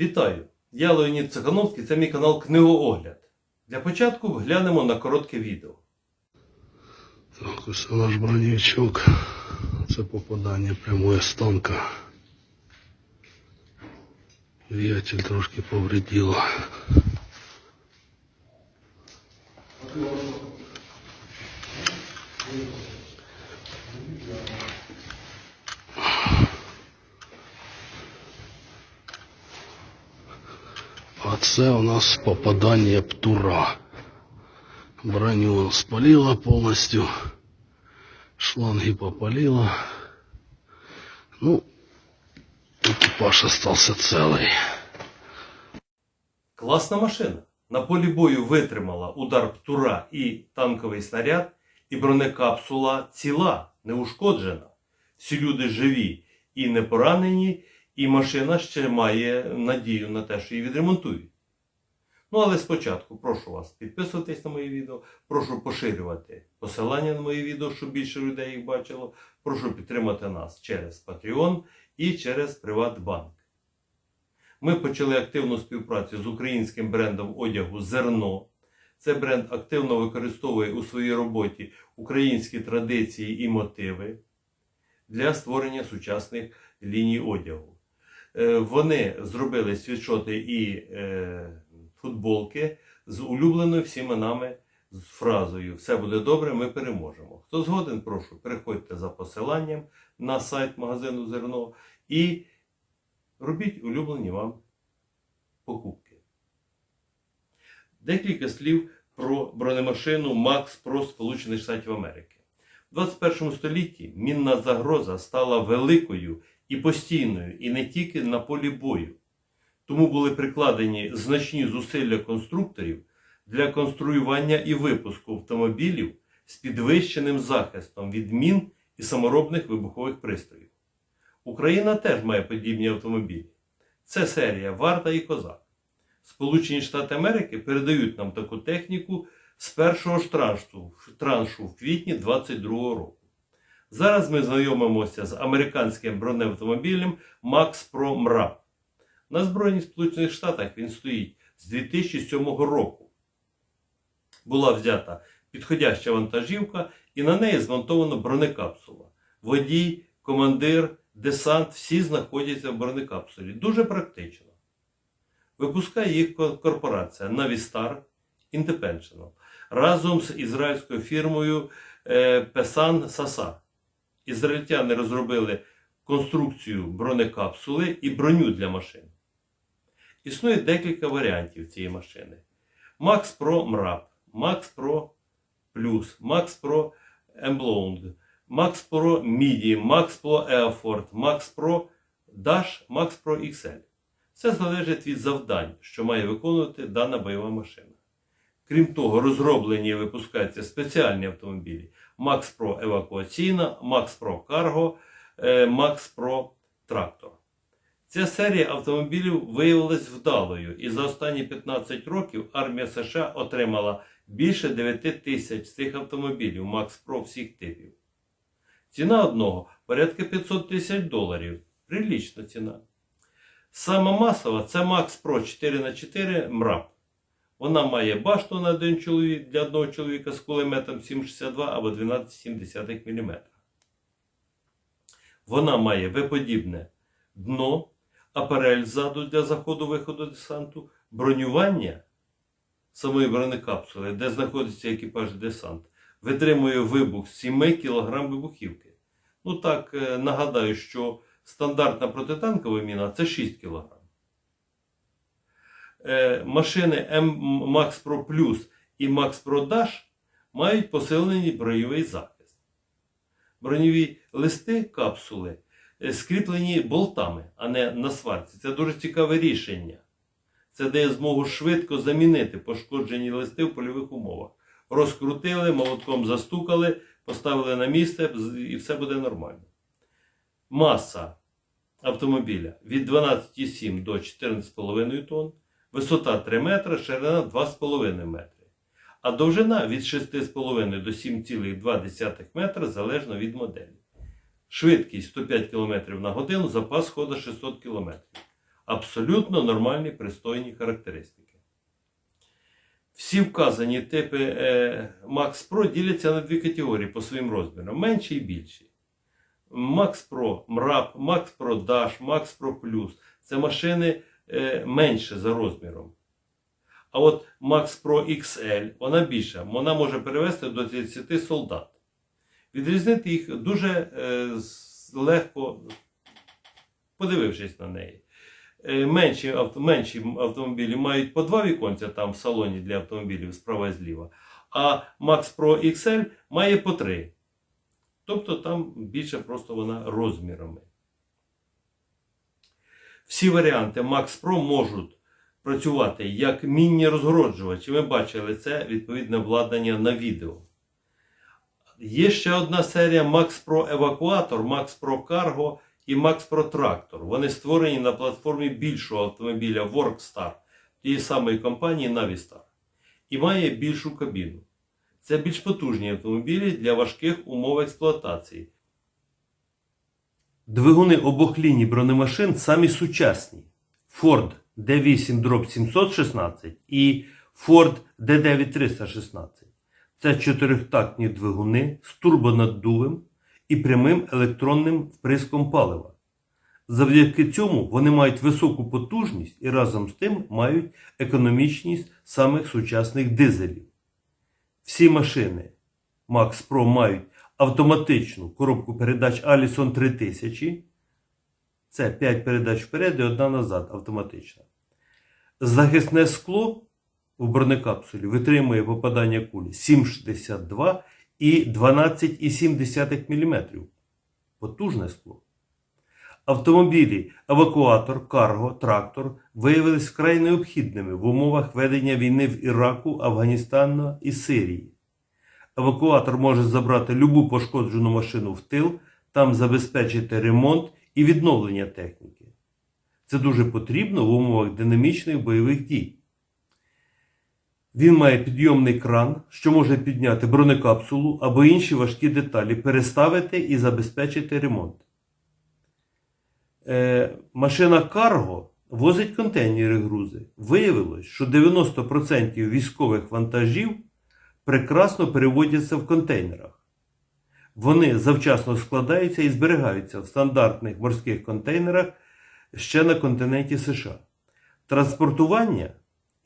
Вітаю! Я Леонід Цихановський, це мій канал Книгоогляд. Для початку глянемо на коротке відео. Так, ось наш бронівчук. Це попадання прямої з танка. Віятель трошки повреділо. А це у нас попадання птура. Броню спалила полностью. Шланги попалила. Ну, экипаж остался целый. Класна машина. На полі бою витримала удар птура і танковий снаряд, і бронекапсула ціла, неушкоджена. Всі люди живі і не поранені, і машина ще має надію на те, що її відремонтують. Ну, але спочатку прошу вас підписуватись на мої відео, прошу поширювати посилання на мої відео, щоб більше людей їх бачило. Прошу підтримати нас через Patreon і через Приватбанк. Ми почали активну співпрацю з українським брендом одягу Зерно. Це бренд активно використовує у своїй роботі українські традиції і мотиви для створення сучасних ліній одягу. Е, Вони зробили світшоти і е, футболки з улюбленою всіма нами з фразою Все буде добре, ми переможемо. Хто згоден, прошу, переходьте за посиланням на сайт магазину Зерно і робіть улюблені вам покупки. Декілька слів про бронемашину Max Pro Сполучених Штатів Америки. У 21 столітті мінна загроза стала великою і постійною, і не тільки на полі бою. Тому були прикладені значні зусилля конструкторів для конструювання і випуску автомобілів з підвищеним захистом від мін і саморобних вибухових пристроїв. Україна теж має подібні автомобілі. Це серія Варта і Козак. Сполучені Штати Америки передають нам таку техніку з першого ж траншу, траншу в квітні 2022 року. Зараз ми знайомимося з американським бронеавтомобілем Max Pro MRAP. На Збройних Сполучених Штатах він стоїть з 2007 року. Була взята підходяща вантажівка і на неї змонтована бронекапсула. Водій, командир, десант всі знаходяться в бронекапсулі. Дуже практично. Випускає їх корпорація Navistar International разом з ізраїльською фірмою Pesan Sasa. Ізраїльтяни розробили конструкцію бронекапсули і броню для машин. Існує декілька варіантів цієї машини. Max Pro MRAP, Max Pro Plus, Max Pro Embloned, Max Pro MIDI, Max Pro Effort, Max Pro Dash, Max Pro XL. Це залежить від завдань, що має виконувати дана бойова машина. Крім того, розроблені і випускаються спеціальні автомобілі Max Pro евакуаційна, Max Pro Cargo, е, Max Pro Tractor. Ця серія автомобілів виявилась вдалою, і за останні 15 років армія США отримала більше 9 тисяч цих автомобілів Max Pro всіх типів. Ціна одного порядка 500 тисяч доларів. Прилічна ціна. Сама масова це Max Pro 4х4 MRAP. Вона має башту на один чоловік для одного чоловіка з кулеметом 7,62 або 12,7 мм. Вона має виподібне дно, апарель ззаду для заходу-виходу десанту, бронювання самої бронекапсули, де знаходиться екіпаж десант, витримує вибух 7 кг вибухівки. Ну так, е, нагадаю, що стандартна протитанкова міна це 6 кг. Е, Машини Max Pro Plus і Max Pro Dash мають посилений броньовий захист. Броньові листи капсули скріплені болтами, а не на сварці. Це дуже цікаве рішення. Це дає змогу швидко замінити пошкоджені листи в польових умовах. Розкрутили, молотком застукали, поставили на місце і все буде нормально. Маса автомобіля від 12,7 до 14,5 тонн, висота 3 метри, ширина 2,5 метри, а довжина від 6,5 до 7,2 метра залежно від моделі. Швидкість 105 км на годину, запас ходу 600 км. Абсолютно нормальні пристойні характеристики. Всі вказані типи е, Max Pro діляться на дві категорії по своїм розмірам: менші і більші. Max Pro MRAP, Max Pro Dash, Max Pro Plus це машини е, менше за розміром. А от Max Pro XL, вона більша, вона може перевести до 30 солдат. Відрізнити їх дуже е, легко, подивившись на неї. Е, менші, менші автомобілі мають по два віконця там в салоні для автомобілів справа і зліва. А Max Pro XL має по три. Тобто там більше просто вона розмірами. Всі варіанти Max Pro можуть працювати як міні-розгороджувачі. Ми бачили це відповідне обладнання на відео. Є ще одна серія Max Pro Евакуатор, Max Pro Cargo і Max Pro Tractor. Вони створені на платформі більшого автомобіля Workstar тієї самої компанії Navistar. І має більшу кабіну. Це більш потужні автомобілі для важких умов експлуатації. Двигуни обох ліній бронемашин самі сучасні. Ford D8 Drop 716 і Ford D9 316. Це чотирьохтактні двигуни з турбонаддувом і прямим електронним вприском палива. Завдяки цьому вони мають високу потужність і разом з тим мають економічність самих сучасних дизелів. Всі машини Max Pro мають автоматичну коробку передач Allison 3000. Це 5 передач вперед і одна назад автоматична. Захисне скло в бронекапсулі витримує попадання кулі 7,62 і 12,7 мм. Потужне скло. Автомобілі евакуатор, карго, трактор виявилися вкрай необхідними в умовах ведення війни в Іраку, Афганістану і Сирії. Евакуатор може забрати любу пошкоджену машину в тил, там забезпечити ремонт і відновлення техніки. Це дуже потрібно в умовах динамічних бойових дій. Він має підйомний кран, що може підняти бронекапсулу або інші важкі деталі, переставити і забезпечити ремонт. Е, машина Карго возить контейнери грузи. Виявилось, що 90% військових вантажів прекрасно переводяться в контейнерах. Вони завчасно складаються і зберігаються в стандартних морських контейнерах ще на континенті США. Транспортування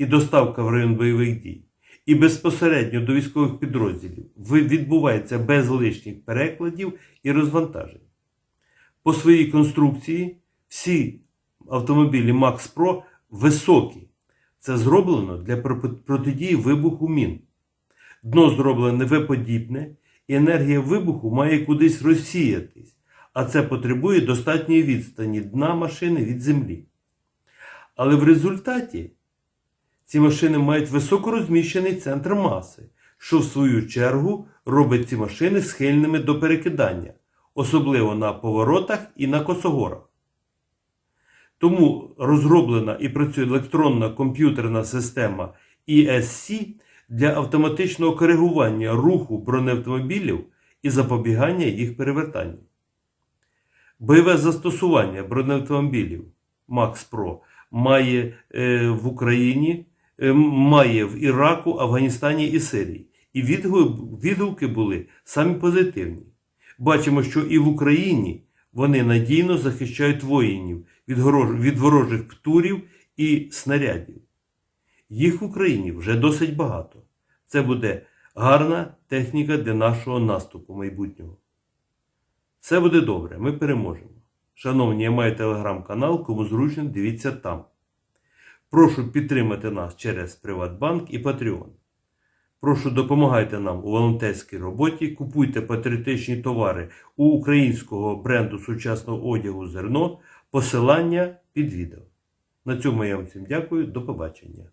і доставка в район бойових дій і безпосередньо до військових підрозділів відбувається без лишніх перекладів і розвантажень. По своїй конструкції всі автомобілі Max Pro високі. Це зроблено для протидії вибуху мін. Дно зроблене виподібне, і енергія вибуху має кудись розсіятись, а це потребує достатньої відстані дна машини від землі. Але в результаті ці машини мають високо розміщений центр маси, що в свою чергу робить ці машини схильними до перекидання, особливо на поворотах і на косогорах. Тому розроблена і працює електронна комп'ютерна система ESC для автоматичного коригування руху бронеавтомобілів і запобігання їх перевертанню. Бойове застосування бронеавтомобілів Max Pro має е, в Україні, має в Іраку, Афганістані і Сирії. І відгуки були самі позитивні. Бачимо, що і в Україні вони надійно захищають воїнів від ворожих птурів і снарядів. Їх в Україні вже досить багато. Це буде гарна техніка для нашого наступу майбутнього. Все буде добре, ми переможемо. Шановні, я маю телеграм-канал, кому зручно, дивіться там. Прошу підтримати нас через Приватбанк і Patreon. Прошу допомагайте нам у волонтерській роботі, купуйте патріотичні товари у українського бренду сучасного одягу зерно, посилання під відео. На цьому я вам всім дякую, до побачення.